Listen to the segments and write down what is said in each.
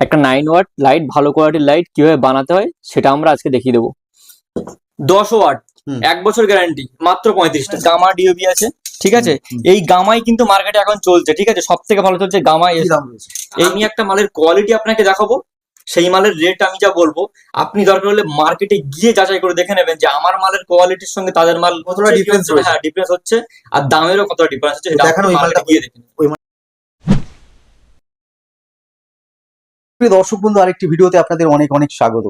একটা nine watt light ভালো কোয়ালিটির লাইট কীভাবে বানাতে হয় সেটা আমরা আজকে দেখিয়ে দেবো। দশ ওয়াট। এক বছর গ্যারান্টি মাত্র পঁয়ত্রিশ টাকা। গামা ডিওবি আছে ঠিক আছে? এই গামাই কিন্তু মার্কেটে এখন চলছে ঠিক আছে? সব থেকে ভালো চলছে গামাই এই নিয়ে একটা মালের কোয়ালিটি আপনাকে দেখাবো সেই মালের রেট আমি যা বলব আপনি দরকার হলে মার্কেটে গিয়ে যাচাই করে দেখে নেবেন যে আমার মালের কোয়ালিটির সঙ্গে তাদের মাল কতটা রয়েছে? হ্যাঁ ডিফারেন্স হচ্ছে আর দামেরও কতটা ডিফারেন্স হচ্ছে সেটা গিয়ে দেখে প্রিয় দর্শক বন্ধু আরেকটি ভিডিওতে আপনাদের অনেক অনেক স্বাগত।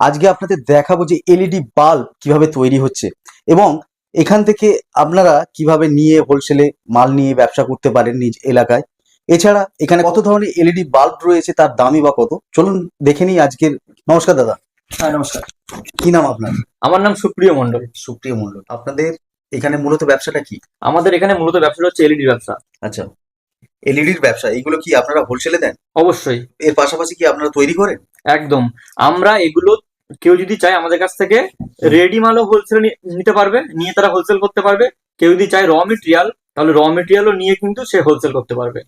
আজকে আপনাদের দেখাবো যে এলইডি বাল্ব কীভাবে তৈরি হচ্ছে এবং এখান থেকে আপনারা কীভাবে নিয়ে হোলসেলে মাল নিয়ে ব্যবসা করতে পারেন নিজ এলাকায়। এছাড়া এখানে কত ধরনের এলইডি বাল্ব রয়েছে তার দামই বা কত? চলুন দেখে নিই আজকের। নমস্কার দাদা। হ্যাঁ নমস্কার। কি নাম আপনার? আমার নাম সুপ্রিয় মন্ডল সুপ্রিয় মন্ডল আপনাদের এখানে মূলত ব্যবসাটা কি? আমাদের এখানে মূলত ব্যবসাটা হচ্ছে এলইডি ব্যবসা। আচ্ছা। এলইডির ব্যবসা এগুলো কি আপনারা হোলসেলে দেন? অবশ্যই। এর পাশাপাশি কি আপনারা তৈরি করেন? একদম। আমরা এগুলো কেউ যদি চায় আমাদের কাছ থেকে রেডি মালও হোলসেল নিতে পারবে নিয়ে তারা হোলসেল করতে পারবে। কেউ যদি চায় র মেটেরিয়াল তাহলে র মেটেরিয়ালও নিয়ে কিন্তু সে হোলসেল করতে পারবে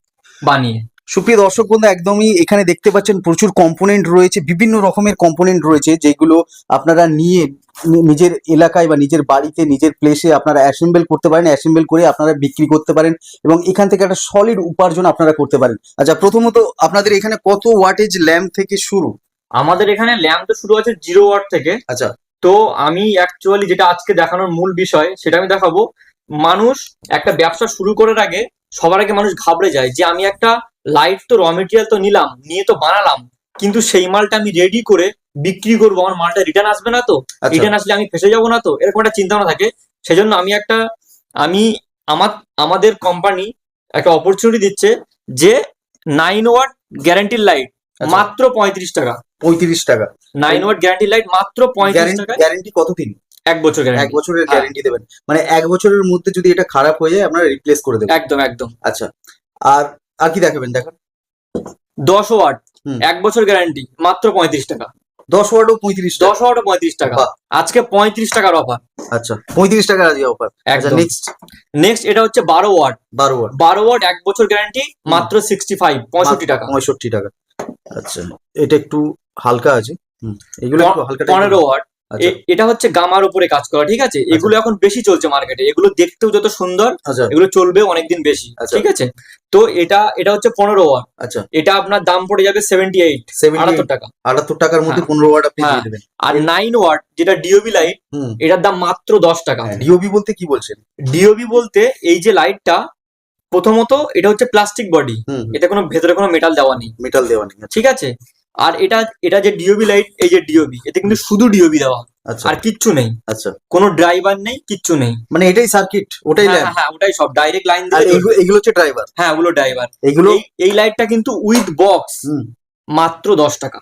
বানিয়ে। সুপ্রিয় দর্শক বন্ধু একদমই এখানে দেখতে পাচ্ছেন প্রচুর কম্পোনেন্ট রয়েছে বিভিন্ন রকমের কম্পোনেন্ট রয়েছে যেগুলো আপনারা নিয়ে নিজের এলাকায় বা নিজের বাড়িতে নিজের প্লেসে আপনারা অ্যাসেম্বল করতে পারেন অ্যাসেম্বল করে আপনারা বিক্রি করতে পারেন এবং এখান থেকে একটা সলিড উপার্জন আপনারা করতে পারেন। আচ্ছা প্রথমত আপনাদের এখানে কত ওয়াটেজ ল্যাম্প থেকে শুরু? আমাদের এখানে ল্যাম্প তো শুরু আছে জিরো ওয়াট থেকে। আচ্ছা। তো আমি অ্যাকচুয়ালি যেটা আজকে দেখানোর মূল বিষয় সেটা আমি দেখাবো। মানুষ একটা ব্যবসা শুরু করার আগে সবার আগে মানুষ ঘাবড়ে যায় যে আমি একটা লাইট তো র মেটেরিয়াল তো নিলাম নিয়ে তো বানালাম কিন্তু সেই মালটা আমি রেডি করে বিক্রি করব আমার মালটা রিটার্ন আসবে না তো? আচ্ছা। রিটার্ন আসলে আমি ফেসে যাব না তো? এরকম একটা চিন্তা ভাবনা থাকে। সেজন্য আমি একটা আমি আমার আমাদের কোম্পানি একটা অপরচুনিটি দিচ্ছে যে নাইন ওয়াট গ্যারান্টির লাইট আচ্ছা। মাত্র পঁয়ত্রিশ টাকা। পঁয়ত্রিশ টাকা। নাইন ওয়াট গ্যারান্টি লাইট মাত্র পঁয়ত্রিশ টাকায়। গ্যারেন্টি কতদিন এক বছর এক বছরের। গ্যারেন্টি দেবেন। মানে এক বছরের মধ্যে যদি এটা খারাপ হয়ে যায় আপনারা রিপ্লেস করে দেবেন। একদম একদম। আচ্ছা। আর আর কি দেখাবেন দেখান। দশ ওয়াট। এক বছর গ্যারান্টি মাত্র পঁয়ত্রিশ টাকা। দশ ওয়াটও পঁয়ত্রিশ দশ ওয়াটও পঁয়ত্রিশ টাকা। আজকে পঁয়ত্রিশ টাকার অফার আচ্ছা পঁয়ত্রিশ টাকা আজকে অফার আচ্ছা নেক্সট নেক্সট এটা হচ্ছে বারো ওয়াট। বারো ওয়াট। বারো ওয়াট এক বছর গ্যারান্টি মাত্র সিক্সটি ফাইভ পঁয়ষট্টি টাকা। পঁয়ষট্টি টাকা। আচ্ছা এটা একটু হালকা আছে। এগুলো একটু হালকা পনেরো ওয়াট এটা হচ্ছে গামার উপরে কাজ করা ঠিক আছে? এগুলো এখন বেশি চলছে মার্কেটে এগুলো দেখতেও যত সুন্দর আচ্ছা। এগুলো চলবে অনেকদিন বেশি আচ্ছা। ঠিক আছে? তো এটা এটা হচ্ছে পনেরো ওয়াট আচ্ছা। এটা আপনার দাম পড়ে যাবে সেভেন্টি এইট আটাত্তর টাকা। আটাত্তর টাকার মধ্যে হ্যাঁ। পনেরো ওয়াট আপনি হ্যাঁ। আর নাইন ওয়াট যেটা ডিওবি লাইট হুম। এটার দাম মাত্র দশ টাকা। ডিওবি বলতে কি বলছেন? ডিওবি বলতে এই যে লাইটটা প্রথমত এটা হচ্ছে প্লাস্টিক বডি এতে কোনো ভেতরে কোনো মেটাল দেওয়া নেই। মেটাল দেওয়া নেই আচ্ছা, ঠিক আছে? আর এটা এটা যে ডিওবি লাইট এই যে ডিওবি এতে কিন্তু শুধু ডিওবি দেওয়া আচ্ছা। আর কিচ্ছু নেই। আচ্ছা। কোনো ড্রাইভার নেই কিচ্ছু নেই। মানে এটাই সার্কিট ওটাই হ্যাঁ, হ্যাঁ, হ্যাঁ ওটাই সব। ডাইরেক্ট লাইন এইগুলো এগুলো হচ্ছে ড্রাইভার হ্যাঁ ওগুলো ড্রাইভার এগুলো এই লাইটটা কিন্তু উইথ বক্স হুম। মাত্র দশ টাকা।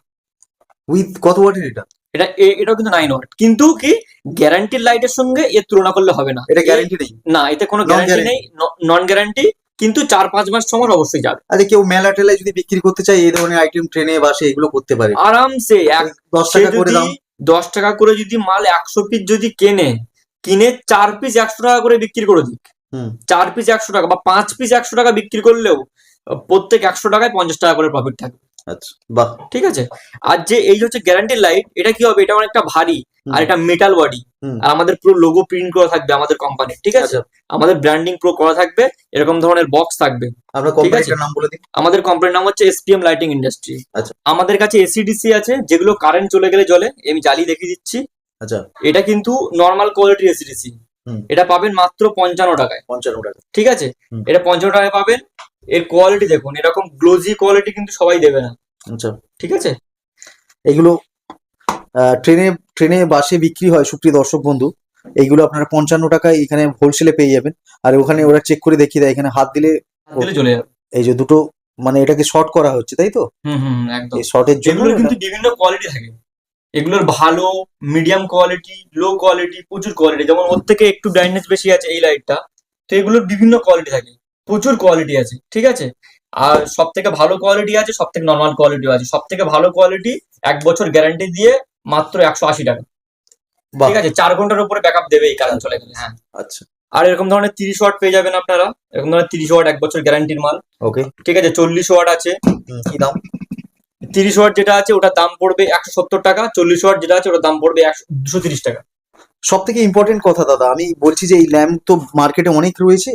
উইথ কত ওয়াটের এটা? এটা এটাও কিন্তু নাইন ওয়াট কিন্তু কি গ্যারান্টির লাইটের সঙ্গে এর তুলনা করলে হবে না। এটা গ্যারেন্টি নেই? না এতে কোনো গ্যারান্টি। নেই নন গ্যারান্টি কিন্তু চার পাঁচ মাস সময় অবশ্যই যাবে। আরে কেউ মেলা টেলায় যদি বিক্রি করতে চায় এই ধরনের আইটেম ট্রেনে বাসে এগুলো করতে পারে। আরামসে এক দশ টাকা করে দাম। দশ টাকা করে যদি মাল একশো পিস যদি কেনে কিনে চার পিস একশো টাকা করে বিক্রি করে দিক। হুম। চার পিস একশো টাকা বা পাঁচ পিস একশো টাকা বিক্রি করলেও প্রত্যেক একশো টাকায় পঞ্চাশ টাকা করে প্রফিট থাকবে। আচ্ছা বাহ ঠিক আছে। আর যে এই যে হচ্ছে গ্যারান্টি লাইট এটা কি হবে? এটা অনেকটা ভারী আর এটা মেটাল বডি আর আমাদের পুরো লোগো প্রিন্ট করা থাকবে আমাদের কোম্পানির ঠিক আছে? আচ্ছা। আমাদের ব্র্যান্ডিং পুরো করা থাকবে এরকম ধরনের বক্স থাকবে আছে। কোম্পানিটার নাম বলে দিন। আমাদের কোম্পানির নাম হচ্ছে এসপিএম লাইটিং ইন্ডাস্ট্রি আচ্ছা। আমাদের কাছে এসিডিসি আছে যেগুলো কারেন্ট চলে গেলে জ্বলে আমি জ্বালিয়ে দেখিয়ে দিচ্ছি। আচ্ছা। এটা কিন্তু নর্মাল কোয়ালিটির এসিডিসি। এটা পাবেন মাত্র পঞ্চান্ন টাকায়। পঞ্চান্ন টাকা। ঠিক আছে? এটা পঞ্চান্ন টাকায় পাবেন। এর কোয়ালিটি দেখুন এরকম গ্লোজি কোয়ালিটি কিন্তু সবাই দেবে না। আচ্ছা। ঠিক আছে? এগুলো ট্রেনে ট্রেনে বাসে বিক্রি হয় সুপ্রিয় দর্শক বন্ধু। এইগুলো আপনারা পঞ্চান্ন টাকায় এখানে হোলসেলে পেয়ে যাবেন। আর ওখানে ওরা চেক করে দেখিয়ে দেয় এখানে হাত দিলে চলে যাবে। এই যে দুটো মানে এটাকে শর্ট করা হচ্ছে তাই তো? হুম হুম একদম। এই শর্টের জন্য কিন্তু বিভিন্ন কোয়ালিটি থাকে। এগুলোর ভালো মিডিয়াম কোয়ালিটি লো কোয়ালিটি প্রচুর কোয়ালিটি যেমন ওর থেকে একটু ব্রাইটনেস বেশি আছে এই লাইটটা তো এগুলোর বিভিন্ন কোয়ালিটি থাকে প্রচুর কোয়ালিটি আছে ঠিক আছে? আর সব থেকে ভালো কোয়ালিটি আছে সব থেকে নর্মাল কোয়ালিটিও আছে সব থেকে ভালো কোয়ালিটি এক বছর গ্যারান্টি দিয়ে মাত্র একশো আশি টাকা ঠিক আছে? চার ঘণ্টার উপরে ব্যাকআপ দেবে এই কারণ চলে গেলে হ্যাঁ আচ্ছা। আর এরকম ধরনের তিরিশ ওয়াট পেয়ে যাবেন আপনারা এরকম ধরনের তিরিশ ওয়াট এক বছর গ্যারান্টির মাল ওকে ঠিক আছে? চল্লিশ ওয়াট আছে কি দাম? তিরিশ ওয়াট যেটা আছে ওটার দাম পড়বে একশো সত্তর টাকা চল্লিশ ওয়াট যেটা আছে ওটার দাম পড়বে একশো দুশো তিরিশ টাকা। সব থেকে ইম্পর্টেন্ট কথা দাদা আমি বলছি যে এই ল্যাম্প তো মার্কেটে অনেক রয়েছে।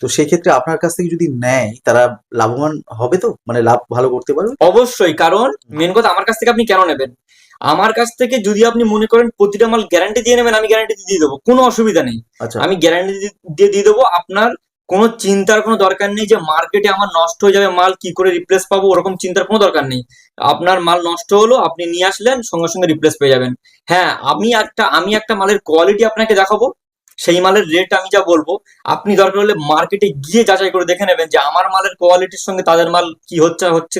তো সেক্ষেত্রে আপনার কাছ থেকে যদি নেয় তারা লাভবান হবে তো? মানে লাভ ভালো করতে পারবে? অবশ্যই কারণ মেন কথা আমার কাছ থেকে আপনি কেন নেবেন? আমার কাছ থেকে যদি আপনি মনে করেন প্রতিটা মাল গ্যারান্টি দিয়ে নেবেন আমি গ্যারান্টি দিয়ে দেবো কোনো অসুবিধা নেই। আচ্ছা। আমি গ্যারান্টি দিয়ে দিয়ে দেবো আপনার কোনো চিন্তার কোনো দরকার নেই যে মার্কেটে আমার নষ্ট হয়ে যাবে মাল কি করে রিপ্লেস পাবো ওরকম চিন্তার কোনো দরকার নেই। আপনার মাল নষ্ট হলো আপনি নিয়ে আসলেন সঙ্গে সঙ্গে রিপ্লেস পেয়ে যাবেন। হ্যাঁ আমি একটা আমি একটা মালের কোয়ালিটি আপনাকে দেখাবো। সেই মালের রেট আমি যা বলব আপনি দরকার হলে মার্কেটে গিয়ে যাচাই করে দেখে নেবেন যে আমার মালের কোয়ালিটির সঙ্গে তাদের মাল কি হচ্ছে হচ্ছে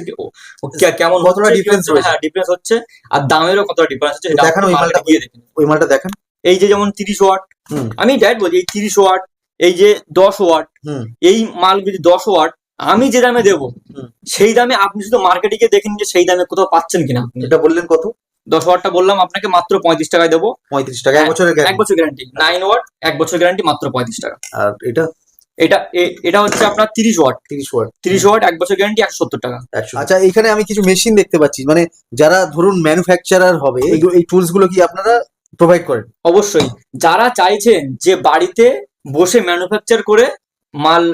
কেমন কতটা রয়েছে? হ্যাঁ ডিফারেন্স হচ্ছে আর দামেরও কতটা ডিফারেন্স হচ্ছে দেখানো ওই মালটা- গিয়ে দেখে ওই মালটা দেখেন। এই যে যেমন তিরিশ ওয়াট আমি ডাইরেক্ট বলছি এই তিরিশ ওয়াট এই যে দশ ওয়াট হুম। এই মাল যদি দশ ওয়াট আমি যে দামে দেবো হুম। সেই দামে আপনি শুধু মার্কেটে গিয়ে দেখেন যে সেই দামে কোথাও পাচ্ছেন কিনা। এটা বললেন কত? দশ ওয়াটটা বললাম আপনাকে মাত্র পঁয়ত্রিশ টাকায় দেবো। পঁয়ত্রিশ টাকা এক বছরের এক বছর গ্যারান্টি নাইন ওয়াট এক বছর গ্যারান্টি মাত্র পঁয়ত্রিশ টাকা। আর এটা? এটা এটা হচ্ছে আপনার তিরিশ ওয়াট। তিরিশ ওয়াট। তিরিশ ওয়াট এক বছর গ্যারান্টি একশো সত্তর টাকা। আচ্ছা এখানে আমি কিছু মেশিন দেখতে পাচ্ছি। মানে যারা ধরুন ম্যানুফ্যাকচারার হবে এই টুলসগুলো কি আপনারা প্রোভাইড করেন? অবশ্যই। যারা চাইছেন যে বাড়িতে বসে ম্যানুফ্যাকচার করে মাল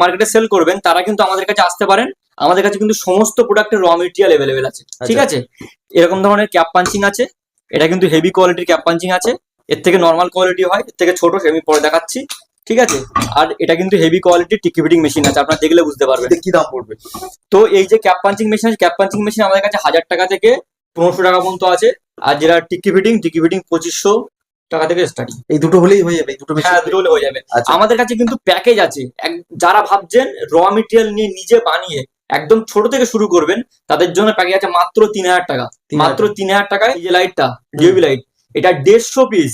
মার্কেটে সেল করবেন তারা কিন্তু আমাদের কাছে আসতে পারেন। আমাদের কাছে কিন্তু সমস্ত প্রোডাক্টের র মেটেরিয়াল অ্যাভেলেবেল আছে। ঠিক আছে? এরকম ধরনের ক্যাপ পাঞ্চিং আছে। এটা কিন্তু হেভি কোয়ালিটির ক্যাপ পাঞ্চিং আছে। এর থেকে নর্মাল কোয়ালিটি হয় এর থেকে ছোট আমি পরে দেখাচ্ছি। ঠিক আছে? আর এটা কিন্তু হেভি কোয়ালিটির টিকি ফিটিং মেশিন আছে আপনারা দেখলে বুঝতে পারবেন। কি দাম পড়বে? তো এই যে ক্যাপ পাঞ্চিং মেশিন আছে ক্যাপ পাঞ্চিং মেশিন আমাদের কাছে হাজার টাকা থেকে পনেরোশো টাকা পর্যন্ত আছে। আর যেটা টিকি ফিটিং টিকি ফিটিং পঁচিশশো টাকা থেকে স্টার্টিং এই দুটো হলেই হয়ে যাবে দুটো হ্যাঁ দুটো হলে হয়ে যাবে। আচ্ছা। আমাদের কাছে কিন্তু প্যাকেজ আছে। যারা ভাবছেন র মেটেরিয়াল নিয়ে নিজে বানিয়ে একদম ছোট থেকে শুরু করবেন তাদের জন্য প্যাকেজ আছে মাত্র তিন হাজার টাকা। মাত্র তিন হাজার টাকায় যে লাইটটা ডিওবি লাইট এটা দেড়শো পিস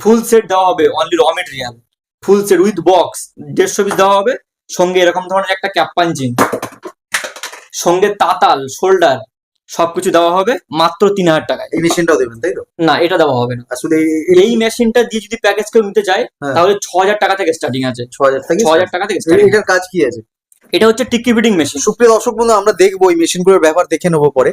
ফুল সেট দেওয়া হবে only raw material full set with box দেড়শো পিস দেওয়া হবে। সঙ্গে এরকম ধরনের একটা ক্যাপ পাঞ্চিং সঙ্গে তাতাল শোল্ডার সবকিছু দেওয়া হবে মাত্র তিন হাজার টাকায়। এই মেশিনটাও দেবেন তাই তো? না এটা দেওয়া হবে না। আসলে এই- মেশিনটা দিয়ে যদি প্যাকেজ কেউ নিতে চায় হ্যাঁ। তাহলে ছ হাজার টাকা থেকে স্টার্টিং আছে। ছ হাজার থেকে ছ হাজার টাকা থেকে এটার কাজ কি আছে? এটা হচ্ছে টিকি ফিটিং মেশিন। সুপ্রিয় দর্শক বন্ধু আমরা দেখব এই মেশিনগুলোর ব্যাপার দেখে নেব পরে।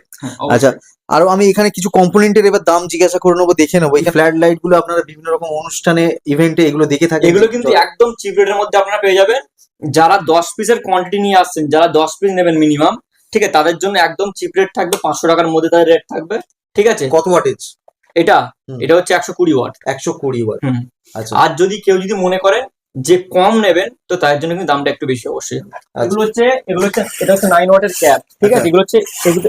আচ্ছা আরও আমি এখানে কিছু কম্পোনেন্টের এবার দাম জিজ্ঞাসা করে নেব দেখে নেব। এই ফ্ল্যাট লাইটগুলো আপনারা বিভিন্ন রকম অনুষ্ঠানে ইভেন্টে এগুলো দেখে থাকেন। এগুলো কিন্তু একদম চিপ রেটের মধ্যে আপনারা পেয়ে যাবেন। যারা দশ পিসের কোয়ান্টিটি নিয়ে আসছেন যারা দশ পিস নেবেন মিনিমাম ঠিক আছে তাদের জন্য একদম চিপ রেট থাকবে পাঁচশো টাকার মধ্যে তাদের রেট থাকবে ঠিক আছে? কত ওয়াটেজ এটা এটা হচ্ছে একশো কুড়ি ওয়াট একশো কুড়ি ওয়াট হুম। আচ্ছা। আর যদি কেউ যদি মনে করেন যে কম নেবেন তো তাদের জন্য কিন্তু দামটা একটু বেশি অবশ্যই। এগুলো হচ্ছে এগুলো হচ্ছে এটা হচ্ছে নাইন ওয়াটের ক্যাপ ঠিক আছে? আচ্ছা। এগুলো হচ্ছে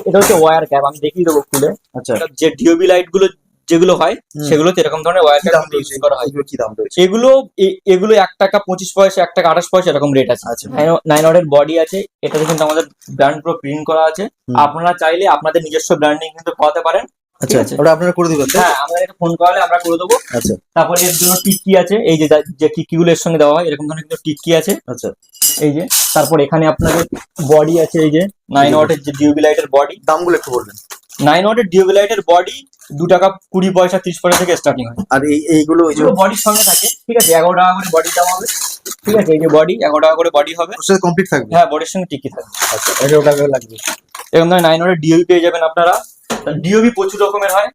এটা হচ্ছে ওয়ার ক্যাপ আমি দেখিয়ে দেবো খুলে আচ্ছা। যে ডিওবি লাইটগুলো যেগুলো হয় হুম। সেগুলোতে এরকম ধরনের ওয়ার কি দাম ক্যাপ রয়েছে? ইউজ করা হয়। কি দাম রয়েছে? এগুলো এগুলো এক টাকা পঁচিশ পয়সা এক টাকা আঠাশ পয়সা এরকম রেট আছে। আচ্ছা। নাইন ওয়াটের বডি আছে এটাতে কিন্তু আমাদের ব্র্যান্ড পুরো প্রিন্ট করা আছে। আপনারা চাইলে আপনাদের নিজস্ব ব্র্যান্ডিং কিন্তু করাতে পারেন আচ্ছা ওটা আপনারা করে দিবেন? হ্যাঁ ফোন করালে আমরা করে দেবো। আচ্ছা। তারপরে এর জন্য টিক্কি আছে এই যে যে এর সঙ্গে দেওয়া হয় এরকম ধরনের কিন্তু আছে। আচ্ছা। এই যে তারপর এখানে আপনাদের বডি আছে এই যে নাইন ওয়াটের যে ডিউবি লাইটের বডি দামগুলো একটু বলবেন। নাইন ওয়াটের ডিউবি লাইটের বডি দু টাকা কুড়ি পয়সা ত্রিশ পয়সা থেকে স্টার্টিং হয়। আর এই এইগুলো ওই বডির সঙ্গে থাকে ঠিক আছে? এগারো টাকা করে বডি দাম হবে ঠিক আছে? এই যে বডি এগারো টাকা করে বডি হবে। সাথে কমপ্লিট থাকবে? হ্যাঁ বডির সঙ্গে টিকি থাকবে। আচ্ছা। এগারো টাকা লাগবে। এরকম ধরনের নাইন ওয়াটের ডিওবি পেয়ে যাবেন আপনারা। ডিওবি প্রচুর রকমের হয়।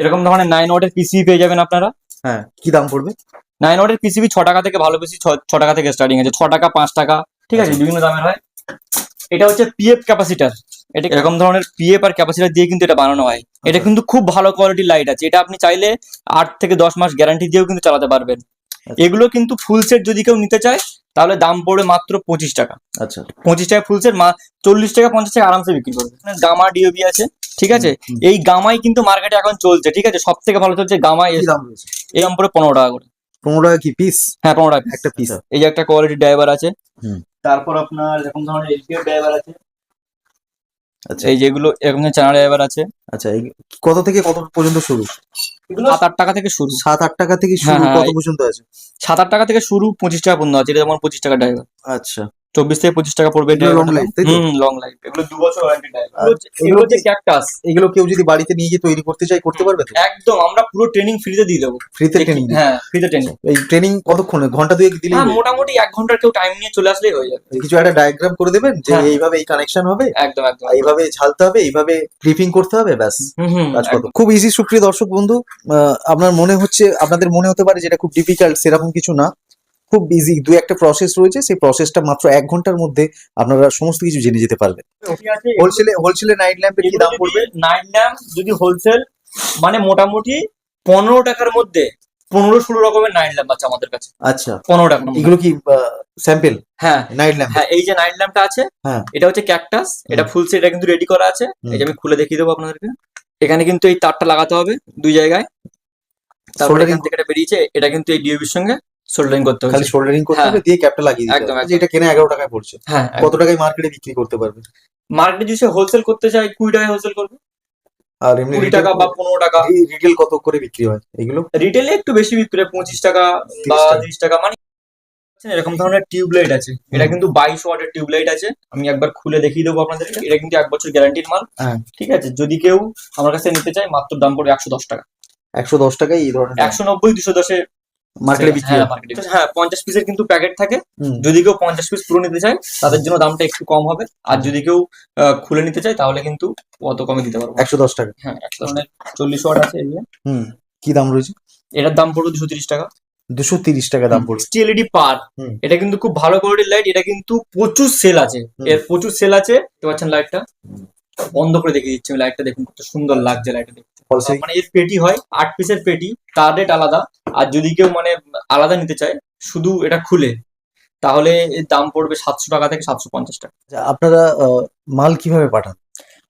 এরকম ধরনের নাইন ওয়াটের পিসিবি পেয়ে যাবেন আপনারা। হ্যাঁ কি দাম পড়বে? নাইন ওয়াটের পিসিবি ছ টাকা থেকে ভালো পিসি ছ টাকা থেকে স্টার্টিং আছে। ছ টাকা পাঁচ টাকা ঠিক আছে? বিভিন্ন দামের হয়। এটা হচ্ছে পিএফ ক্যাপাসিটার এটা এরকম ধরনের পিএফ আর ক্যাপাসিটার দিয়ে কিন্তু এটা বানানো হয়। এটা কিন্তু খুব ভালো কোয়ালিটির লাইট আছে। এটা আপনি চাইলে আট থেকে দশ মাস গ্যারান্টি দিয়েও কিন্তু চালাতে পারবেন। এগুলো কিন্তু ফুল সেট যদি কেউ নিতে চায় তাহলে দাম পড়বে মাত্র পঁচিশ টাকা। আচ্ছা। পঁচিশ টাকা ফুল সেট মা চল্লিশ টাকা পঞ্চাশ টাকা আরামসে বিক্রি করবে। গামা ডিওবি আছে ঠিক আছে? এই গামাই কিন্তু মার্কেটে এখন চলছে ঠিক আছে? সব থেকে ভালো চলছে গামা কি দাম রয়েছে? এই দাম পড়ে পনেরো টাকা করে। পনেরো টাকা কি পিস হ্যাঁ পনেরো টাকা একটা পিস এই যে একটা কোয়ালিটির ড্রাইভার আছে। হুম। তারপর আপনার এরকম ধরনের এলপিএফ ড্রাইভার আছে। আচ্ছা। এই যেগুলো এরকম চ্যানেল চানা ড্রাইভার আছে। আচ্ছা এই কত থেকে কত পর্যন্ত শুরু? এগুলো সাত আট টাকা থেকে শুরু। সাত আট টাকা থেকে শুরু হ্যাঁ, হ্যাঁ, কত পর্যন্ত আছে? সাত আট টাকা থেকে শুরু পঁচিশ টাকা পর্যন্ত আছে এটা যেমন পঁচিশ টাকা ড্রাইভার আচ্ছা। চব্বিশ থেকে পঁচিশ টাকা পড়বে। তাই তো? হুম লং লাইফ এগুলো দু বছর ওয়ারেন্টি টাইপ এগুলো হচ্ছে ক্যাকটাস এগুলো কেউ যদি বাড়িতে নিয়ে গিয়ে তৈরি করতে চায় করতে পারবে তো? একদম আমরা পুরো ট্রেনিং ফ্রিতে দিয়ে দেবো। ফ্রিতে ট্রেনিং হ্যাঁ ফ্রিতে ট্রেনিং এই ট্রেনিং কতক্ষণে? ঘণ্টা দুয়েক দিলেই হ্যাঁ মোটামুটি এক ঘণ্টার কেউ টাইম নিয়ে চলে আসলেই হয়ে যাবে কিছু একটা ডায়াগ্রাম করে দেবেন যে হ্যাঁ। এইভাবে এই কানেকশন হবে একদম একদম এইভাবে ঝালতে হবে এইভাবে ক্লিপিং করতে হবে ব্যাস। খুব ইজি সুপ্রিয় দর্শক বন্ধু আহ, আপনার মনে হচ্ছে আপনাদের মনে হতে পারে যেটা খুব ডিফিকাল্ট সেরকম কিছু না। খুব ইজি দু একটা প্রসেস রয়েছে সেই প্রসেসটা মাত্র এক ঘণ্টার মধ্যে আপনারা সমস্ত কিছু জেনে যেতে পারবেন। হোলসেলে হোলসেলে নাইট ল্যাম্পের কি দাম পড়বে? নাইট ল্যাম্প যদি হোলসেল মানে মোটামুটি পনেরো টাকার মধ্যে পনেরো ষোলো রকমের নাইট ল্যাম্প আছে আমাদের কাছে। আচ্ছা। পনেরো টাকা এগুলো কি স্যাম্পল হ্যাঁ। নাইট ল্যাম্প হ্যাঁ এই যে নাইট ল্যাম্পটা আছে হ্যাঁ। এটা হচ্ছে ক্যাকটাস এটা ফুল সেট এটা কিন্তু রেডি করা আছে। এই যে আমি খুলে দেখিয়ে দেবো আপনাদেরকে। এখানে কিন্তু এই তারটা লাগাতে হবে দুই জায়গায়। তারপরে এখান থেকে এটা বেরিয়েছে এটা কিন্তু এই ডিওবির সঙ্গে সোল্ডারিং করতে হবে খালি সোল্ডারিং করতে হ্যাঁ। হবে দিয়ে ক্যাপটা লাগিয়ে দিতে হবে। এটা কেনা এগারো টাকায় পড়ছে। হ্যাঁ কত টাকায় মার্কেটে বিক্রি করতে পারবে? মার্কেটে যদি হোলসেল করতে চায় কুড়ি টাকায় হোলসেল করবে। আর এমনি কুড়ি টাকা বা পনেরো টাকা। রিটেল কত করে বিক্রি হয়? এগুলো? রিটেলে একটু বেশি বিক্রি হয় পঁচিশ টাকা বা 30 টাকা। তিরিশ টাকা। মানে এরকম ধরনের টিউবলাইট আছে। এটা কিন্তু বাইশ ওয়াটের টিউবলাইট আছে। আমি একবার খুলে দেখিয়ে দেবো আপনাদেরকে। এটা কিন্তু এক বছর গ্যারান্টির মাল। হ্যাঁ। ঠিক আছে? যদি কেউ আমার কাছে নিতে চায় মাত্র দাম পড়বে একশো দশ টাকা। একশো দশ টাকায় এই ধরনের। একশো নব্বই দুশো দশে মার্কেটে বিক্রি হ্যাঁ। হয় মার্কেটে হ্যাঁ। পঞ্চাশ পিসের কিন্তু প্যাকেট থাকে। যদি কেউ পঞ্চাশ পিস পুরো নিতে চায় তাদের জন্য দামটা একটু কম হবে। আর যদি কেউ আহ, খুলে নিতে চায় তাহলে কিন্তু অত কমে দিতে পারব একশো দশ টাকা। হ্যাঁ এক ধরনের চল্লিশ ওয়াট আছে হুম কি দাম রয়েছে? এটার দাম পড়বে দুশো তিরিশ টাকা। দুশো তিরিশ টাকা দাম পড়ছে এলইডি পার। এটা কিন্তু খুব ভালো কোয়ালিটির লাইট এটা কিন্তু প্রচুর সেল আছে। এর প্রচুর সেল আছে। দেখতে পাচ্ছেন লাইটটা বন্ধ করে দেখিয়ে দিচ্ছি আমি। লাইটটা দেখুন কত সুন্দর লাগছে লাইটটা ফলসে মানে এর পেটি হয় আট পিসের পেটি তার রেট আলাদা। আর যদি কেউ মানে আলাদা নিতে চায় শুধু এটা খুলে তাহলে এর দাম পড়বে সাতশো টাকা থেকে সাতশো পঞ্চাশ টাকা। আচ্ছা, আপনারা মাল কীভাবে পাঠান?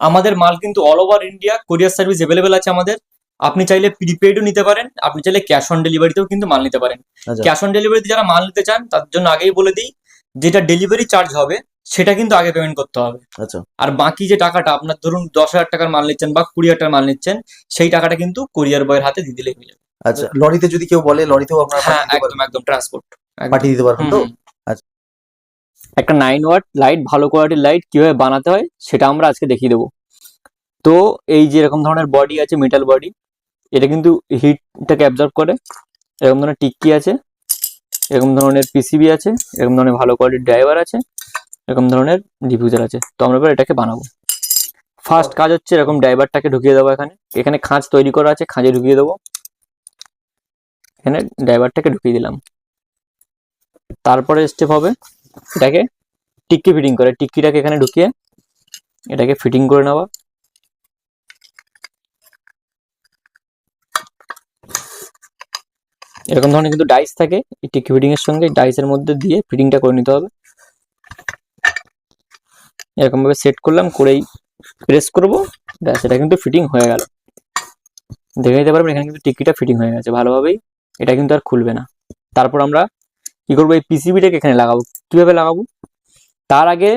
আমাদের মাল কিন্তু all over India courier service available আছে আমাদের। আপনি চাইলে প্রিপেডও নিতে পারেন আপনি চাইলে ক্যাশ অন ডেলিভারিতেও কিন্তু মাল নিতে পারেন। ক্যাশ অন ডেলিভারিতে যারা মাল নিতে চান তার জন্য আগেই বলে দিই যেটা ডেলিভারি চার্জ হবে সেটা কিন্তু আগে পেমেন্ট করতে হবে। আচ্ছা। আর বাকি যে টাকাটা আপনার ধরুন দশ হাজার টাকার মাল নিচ্ছেন বা কুড়ি হাজার টাকার মাল নিচ্ছেন সেই টাকাটা কিন্তু কুরিয়ার বয়ের হাতে দিয়ে দিলেই হয়ে যাবে। আচ্ছা লরিতে যদি কেউ বলে লরিতেও আপনারা হ্যাঁ একদম একদম ট্রান্সপোর্ট? পাঠিয়ে দিতে পারবেন তো? আচ্ছা। একটা নাইন ওয়াট লাইট ভালো কোয়ালিটির লাইট কীভাবে বানাতে হয় সেটা আমরা আজকে দেখিয়ে দেবো। তো এই যে এরকম ধরনের বডি আছে মেটাল বডি এটা কিন্তু হিটটাকে অ্যাবজর্ব করে। এরকম ধরনের টিক্কি আছে। এরকম ধরনের পিসিবি আছে, এরকম ধরনের ভালো কোয়ালিটির ড্রাইভার আছে, এরকম ধরনের ডিফিউজার আছে। তো আমরা এবার এটাকে বানাবো। ফার্স্ট কাজ হচ্ছে এরকম ড্রাইভারটাকে ঢুকিয়ে দেবো এখানে। এখানে খাঁজ তৈরি করা আছে, খাঁজে ঢুকিয়ে দেবো। এখানে ড্রাইভারটাকে ঢুকিয়ে দিলাম। তারপরে স্টেপ হবে এটাকে টিক্কি ফিটিং করে। টিক্কিটাকে এখানে ঢুকিয়ে এটাকে ফিটিং করে নেওয়া। এরকম ধরনের কিন্তু ডাইস থাকে। টিক্কি ফিটিং এর সঙ্গে ডাইসের মধ্যে দিয়ে ফিটিংটা করে নিতে হবে। এরকম ভাবে সেট করলাম, করেই প্রেস করব। ব্যাস, এটা কিন্তু ফিটিং হয়ে গেল। দেখে নিতে পারবেন, এখানে কিন্তু টিকিটা ফিটিং হয়ে গেছে ভালোভাবেই। এটা কিন্তু আর খুলবে না। তারপর আমরা কি করব? এই পিসিবিটাকে এখানে লাগাবো। কীভাবে লাগাবো? তার আগে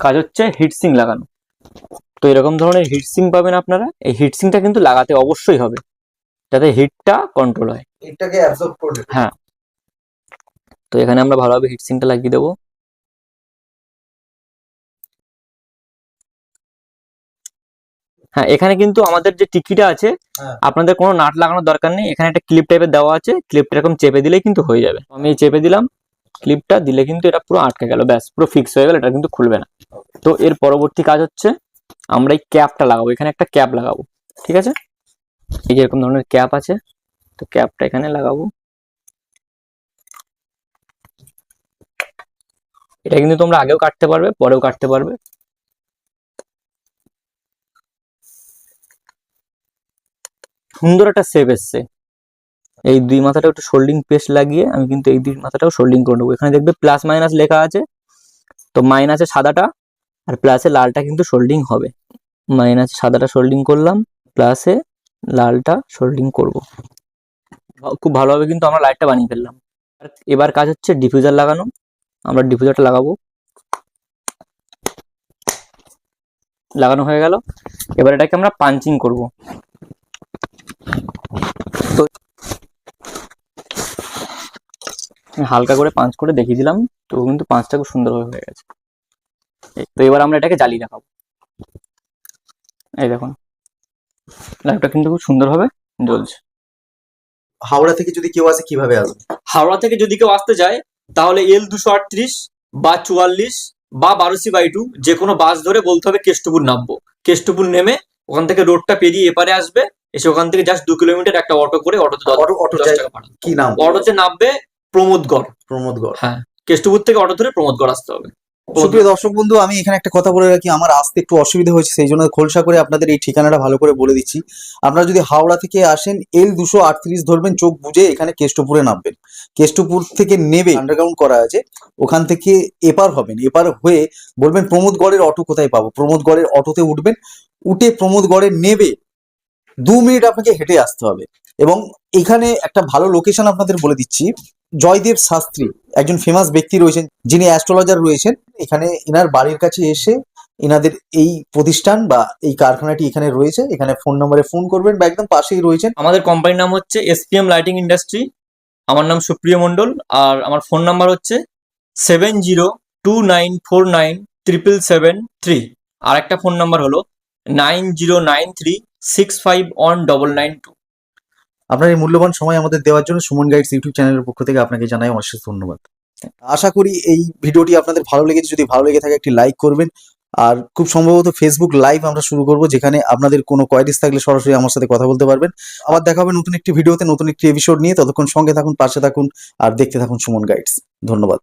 কাজ হচ্ছে হিটসিং লাগানো। তো এরকম ধরনের হিটসিং পাবেন আপনারা। এই হিটসিংটা কিন্তু লাগাতে অবশ্যই হবে। যাতে হিটটা কন্ট্রোল হয়। এটাকে অ্যাবজর্ব করবে তো এখানে আমরা ভালোভাবে হিটসিংটা লাগিয়ে দেবো। হ্যাঁ এখানে কিন্তু আমাদের যে টিকিটা আছে হ্যাঁ। আপনাদের কোনো নাট লাগানোর দরকার নেই। এখানে একটা ক্লিপ টাইপের দেওয়া আছে। ক্লিপটা এরকম চেপে দিলেই কিন্তু হয়ে যাবে। আমি চেপে দিলাম। ক্লিপটা দিলে কিন্তু এটা পুরো আটকে গেল। ব্যাস পুরো ফিক্স হয়ে গেল। এটা কিন্তু খুলবে না। তো এর পরবর্তী কাজ হচ্ছে আমরা এই ক্যাপটা লাগাবো। এখানে একটা ক্যাপ লাগাবো। ঠিক আছে? এই যে এরকম ধরনের ক্যাপ আছে। তো ক্যাপটা এখানে লাগাবো। এটা কিন্তু তোমরা আগেও কাটতে পারবে, পরেও কাটতে পারবে। সুন্দর একটা শেপ এসছে। এই দুই মাথাটা একটু শোল্ডিং পেস্ট লাগিয়ে আমি কিন্তু এই দুই মাথাটাও শোল্ডিং করে নেব। এখানে দেখবে প্লাস মাইনাস লেখা আছে। তো মাইনাসে সাদাটা আর প্লাসে লালটা কিন্তু শোল্ডিং হবে। মাইনাসে সাদাটা শোল্ডিং করলাম প্লাসে লালটা শোল্ডিং করব। খুব ভালোভাবে কিন্তু আমরা লাইটটা বানিয়ে ফেললাম। আর এবার কাজ হচ্ছে ডিফিউজার লাগানো। আমরা ডিফিউজারটা লাগাবো। লাগানো হয়ে গেল। এবার এটাকে আমরা পাঞ্চিং করব। তো হালকা করে পাঞ্চ করে দেখিয়ে দিলাম। তো কিন্তু পাঁচটা খুব সুন্দরভাবে হয়ে গেছে। তো এবার আমরা এটাকে জ্বালিয়ে দেখাবো। এই দেখুন। লাইটটা কিন্তু খুব সুন্দরভাবে জ্বলছে। হাওড়া থেকে যদি কেউ আসে কীভাবে আসবে? হাওড়া থেকে যদি কেউ আসতে যায় তাহলে এল দুশো আটত্রিশ বা চুয়াল্লিশ বা বারোশি বাই টু যে কোনো বাস ধরে বলতে হবে কেষ্টপুর নামবো। কেষ্টপুর নেমে ওখান থেকে রোডটা পেরিয়ে এপারে আসবে এসে ওখান থেকে জাস্ট দু কিলোমিটার একটা অটো করে অটোতে অটো কি নাম? অটোতে নামবে প্রমোদগড়। প্রমোদগড়। হ্যাঁ কেষ্টপুর থেকে অটো ধরে প্রমোদগড় আসতে হবে। সুপ্রিয় দর্শক বন্ধু, আমি এখানে একটা কথা বলে রাখি। আমার আসতে একটু অসুবিধা হয়েছে, সেই জন্য খোলসা করে আপনাদের এই ঠিকানাটা ভালো করে বলে দিচ্ছি। আপনারা যদি হাওড়া থেকে আসেন এল দুশো আটত্রিশ ধরবেন, চোখ বুঝে এখানে কেষ্টপুরে নামবেন। কেষ্টপুর থেকে নেবে আন্ডারগ্রাউন্ড করা আছে। ওখান থেকে এপার হবেন, এপার হয়ে বলবেন প্রমোদগড়ের অটো কোথায় পাবো? প্রমোদগড়ের অটোতে উঠবেন, উঠে প্রমোদগড়ে নেবে, দু মিনিট আপনাকে হেঁটে আসতে হবে। এবং এখানে একটা ভালো লোকেশন আপনাদের বলে দিচ্ছি। জয়দেব শাস্ত্রী একজন ফেমাস ব্যক্তি রয়েছেন, যিনি অ্যাস্ট্রোলজার রয়েছেন। এখানে এনার বাড়ির কাছে এসে এনাদের এই প্রতিষ্ঠান বা এই কারখানাটি এখানে রয়েছে। এখানে ফোন নম্বরে ফোন করবেন বা একদম পাশেই রয়েছেন। আমাদের কোম্পানির নাম হচ্ছে এসপিএম লাইটিং ইন্ডাস্ট্রি আমার নাম সুপ্রিয় মণ্ডল। আর আমার ফোন নাম্বার হচ্ছে seven zero two nine four nine triple seven three আর একটা ফোন নাম্বার হলো nine zero nine three six five one double nine two আপনার এই মূল্যবান সময় আমাদের দেওয়ার জন্য সুমন গাইডস ইউটিউব চ্যানেলের পক্ষ থেকে আপনাকে জানাই অশেষ ধন্যবাদ। আশা করি এই ভিডিওটি আপনাদের ভালো লেগেছে, যদি ভালো লেগে থাকে একটি লাইক করবেন। আর খুব সম্ভবত ফেসবুক লাইভ আমরা শুরু করব, যেখানে আপনাদের কোনো কোয়ারিজ থাকলে সরাসরি আমার সাথে কথা বলতে পারবেন। আবার দেখা হবে নতুন একটি ভিডিওতে, নতুন একটি এপিসোড নিয়ে। ততক্ষণ সঙ্গে থাকুন, পাশে থাকুন, আর দেখতে থাকুন সুমন গাইডস। ধন্যবাদ।